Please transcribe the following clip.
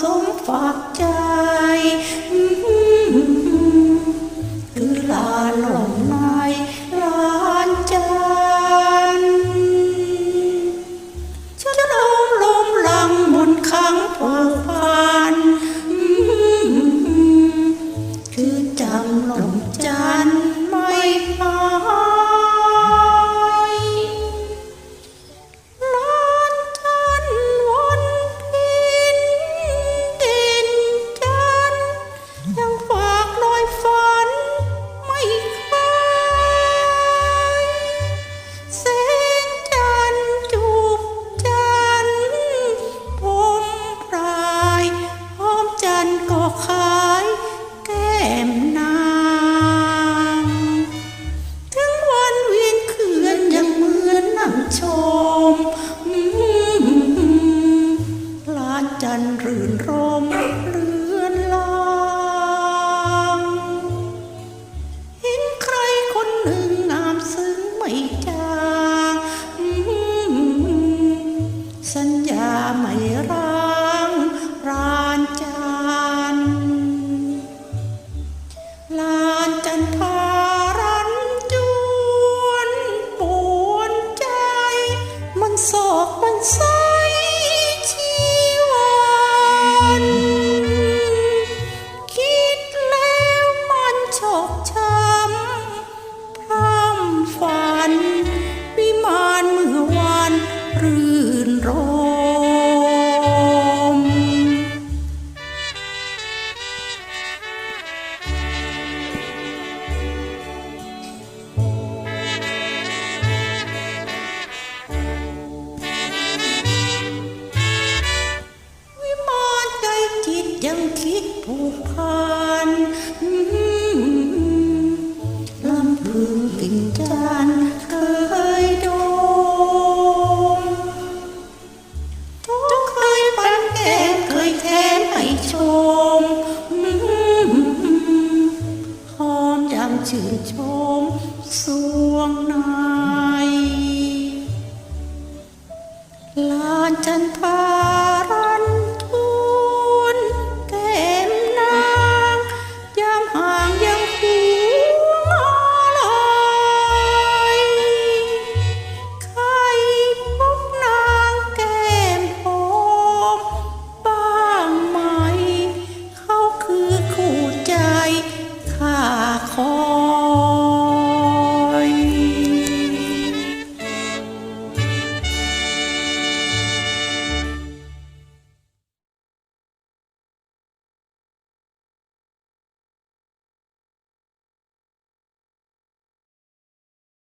สมฝากใจ ใสชีวัน คิดแล้วมันชก to be torn.